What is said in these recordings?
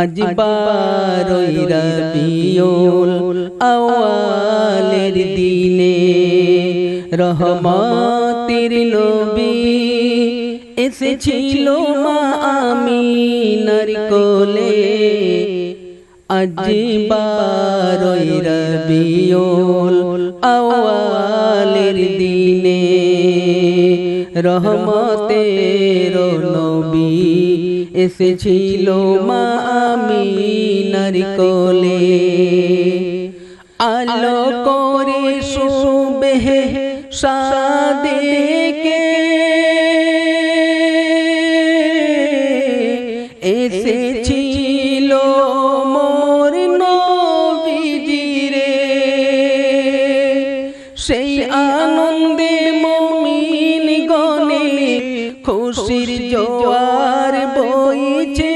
আজ বারোই রবিউল আওয়ালের দিনে রহমতের নবী এসেছিল মা আমিনার কোলে। আজ বারোই রবিউল আওয়ালের দিনে রহমতের নবী এসেছিল মা আমিনার কোলে। আলো করে সুবেহে সাদেকে খুশির জোয়ার বইছে।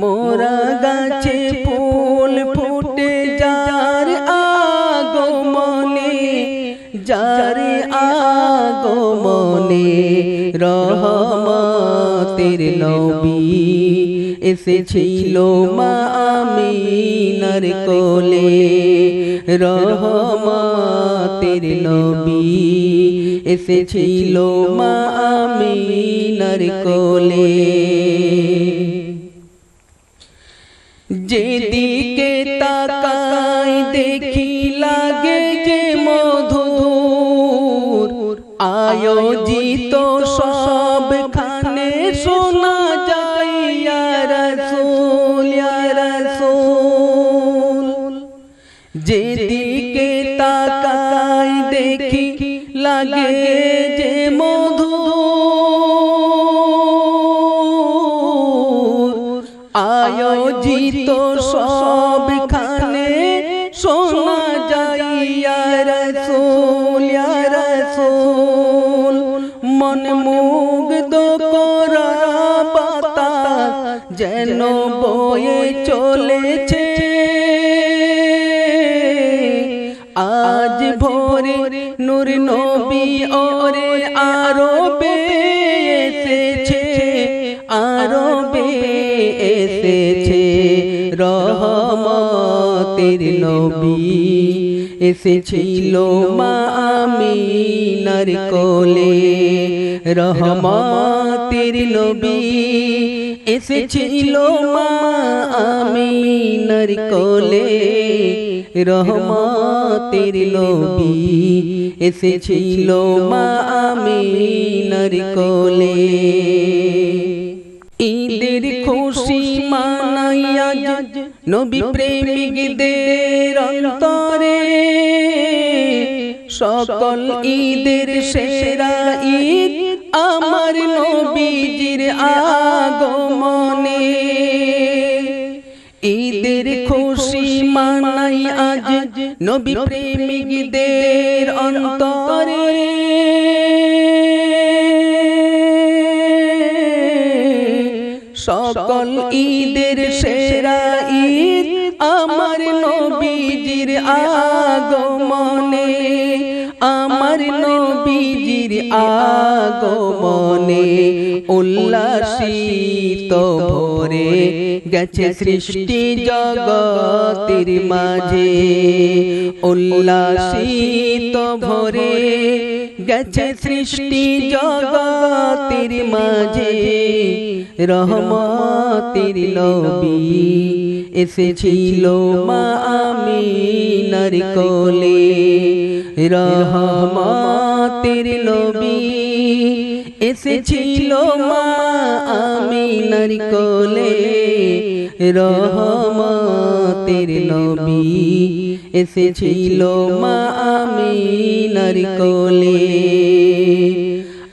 মোরা গাছে ফুল ফুটে যার আগমনে যার আগমনে রহমতের নবী এসেছিল মা আমিনার কোলে। রহমতের নবী এসেছিল মা আমিনার কোলে। যেদিকে লাগে যে মধুর আয়োজিত সব খানে শোনা যাইয়া রসুল রসুল। মন মুগ্ধ করা পাতা যেন বয়ে চলেছে আজ ভোরে নূর নবী ওরে আরও এসেছে আরও এসেছে রহমতের নবী। এসেছিল মা আমিনার কোলে। রহমতের নবী এসেছিল মা আমিনার কোলে। রহমতের নবী এসেছিল মা আমিনার কোলে। ঈদের খুশি মানাইয়া নবী প্রেমিকদের সকল ঈদের সেরা ঈদ আমার নবীজির আগমনে। ঈদের খুশি মানাই আজ নবী প্রেমিকদের অন্তরে। সকল ঈদের সেরা ঈদ আমার নবীজির আগমনে। আমার নবীজির আগমনে উল্লাসিত ভরে গেছে সৃষ্টি জগতের মাঝে। উল্লাসিত ভরে গেছে সৃষ্টি জগতের মাঝে। রহমতের নবী এসেছিল মা আমিনার কোলে। রহমতের নবী এসেছিল মা আমিনার কোলে। রহমতের নবী এসেছিল মা আমিনার কোলে।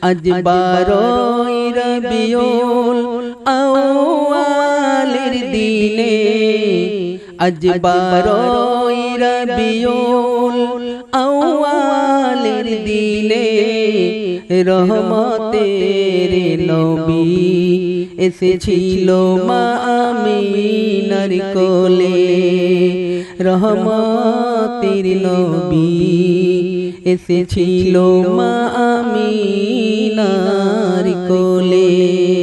আজ বারোই রবিউল আওয়ালের দিনে। আজ বারোই রবিউল আওয়ালের দিনে রহমতের নবী এসেছিল মা আমিনার কোলে। রহমতের নবী এসেছিল মা আমিনার কোলে।